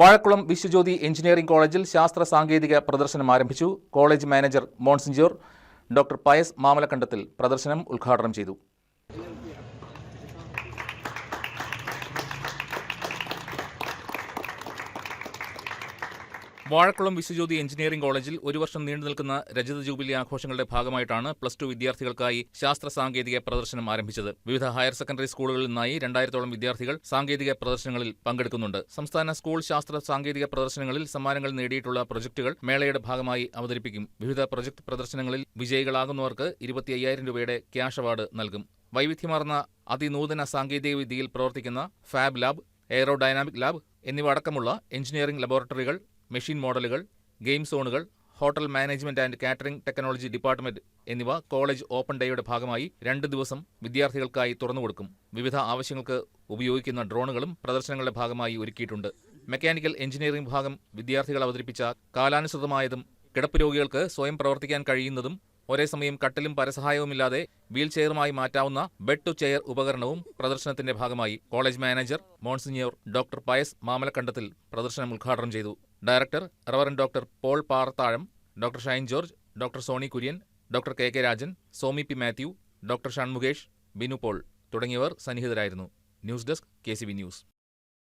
Vazhakulam Viswajyothi engineering കോളേജിൽ ശാസ്ത്ര സാങ്കേതിക പ്രദർശനം ആരംഭിച്ചു. College manager monsignor doctor Pius Mamalakandathil പ്രദർശനം ഉദ്ഘാടനം ചെയ്തു. വാഴക്കുളം വിശ്വജ്യോതി എഞ്ചിനീയറിംഗ് കോളേജിൽ ഒരു വർഷം നീണ്ടു നിൽക്കുന്ന രജത ജൂബിലി ആഘോഷങ്ങളുടെ ഭാഗമായിട്ടാണ് പ്ലസ് ടു വിദ്യാർത്ഥികൾക്കായി ശാസ്ത്ര സാങ്കേതിക പ്രദർശനം ആരംഭിച്ചത്. വിവിധ ഹയർ സെക്കൻഡറി സ്കൂളുകളിൽ നിന്നായി രണ്ടായിരത്തോളം വിദ്യാർത്ഥികൾ സാങ്കേതിക പ്രദർശനങ്ങളിൽ പങ്കെടുക്കുന്നുണ്ട്. സംസ്ഥാന സ്കൂൾ ശാസ്ത്ര സാങ്കേതിക പ്രദർശനങ്ങളിൽ സമ്മാനങ്ങൾ നേടിയിട്ടുള്ള പ്രൊജക്ടുകൾ മേളയുടെ ഭാഗമായി അവതരിപ്പിക്കും. വിവിധ പ്രൊജക്ട് പ്രദർശനങ്ങളിൽ വിജയികളാകുന്നവർക്ക് ഇരുപത്തി അയ്യായിരം രൂപയുടെ ക്യാഷ് അവാർഡ് നൽകും. വൈവിധ്യമാർന്ന അതിനൂതന സാങ്കേതിക വിദ്യയിൽ പ്രവർത്തിക്കുന്ന fab lab aero aerodynamic lab എന്നിവ അടക്കമുള്ള എഞ്ചിനീയറിംഗ് ലബോറട്ടറികൾ മെഷീൻ മോഡലുകൾ ഗെയിം സോണുകൾ hotel management and catering technology department എന്നിവ കോളേജ് ഓപ്പൺ ഡേയുടെ ഭാഗമായി രണ്ട് ദിവസം വിദ്യാർത്ഥികൾക്കായി തുറന്നുകൊടുക്കും വിവിധ ആവശ്യങ്ങൾക്ക് ഉപയോഗിക്കുന്ന ഡ്രോണുകളും പ്രദർശനങ്ങളുടെ ഭാഗമായി ഒരുക്കിയിട്ടുണ്ട്. മെക്കാനിക്കൽ എഞ്ചിനീയറിംഗ് വിഭാഗം വിദ്യാർത്ഥികൾ അവതരിപ്പിച്ച കാലാനുസൃതമായതും കിടപ്പ് രോഗികൾക്ക് സ്വയം പ്രവർത്തിക്കാൻ കഴിയുന്നതും ഒരേസമയം കട്ടിലും പരസഹായവുമില്ലാതെ വീൽ ചെയറുമായി മാറ്റാവുന്ന ബെഡ് ടു ചെയർ ഉപകരണവും പ്രദർശനത്തിന്റെ ഭാഗമായി college manager monsignor doctor Pius Mamalakandathil പ്രദർശനം ഉദ്ഘാടനം ചെയ്തു. Director reverend doctor Paul Parathazham doctor Shine George doctor Soni Kurian doctor K K Rajan Somi P Mathew doctor Shanmukesh Binu Paul തുടങ്ങിയവർ സന്നിഹിതരായിരുന്നു. News desk K news.